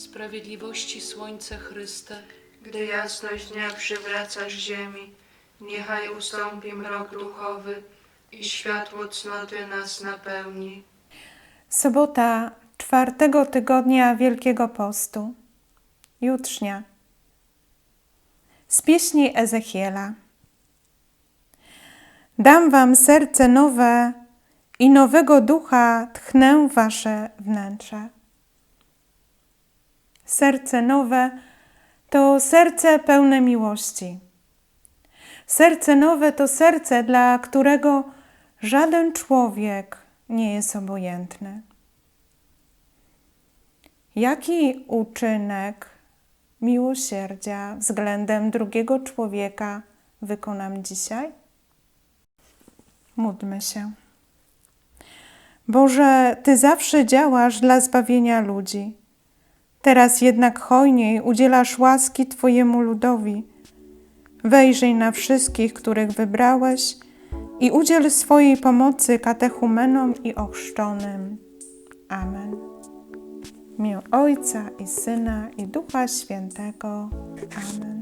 Sprawiedliwości Słońce Chryste, Gdy jasność dnia przywracasz ziemi, niechaj ustąpi mrok duchowy i światło cnoty nas napełni. Sobota czwartego tygodnia Wielkiego Postu. Jutrznia. Z pieśni Ezechiela. Dam wam serce nowe i nowego ducha tchnę w wasze wnętrze. Serce nowe to serce pełne miłości. Serce nowe to serce, dla którego żaden człowiek nie jest obojętny. Jaki uczynek miłosierdzia względem drugiego człowieka wykonam dzisiaj? Módlmy się. Boże, Ty zawsze działasz dla zbawienia ludzi. Teraz jednak hojniej udzielasz łaski Twojemu ludowi. Wejrzyj na wszystkich, których wybrałeś i udziel swojej pomocy katechumenom i ochrzczonym. Amen. W imię Ojca i Syna i Ducha Świętego. Amen.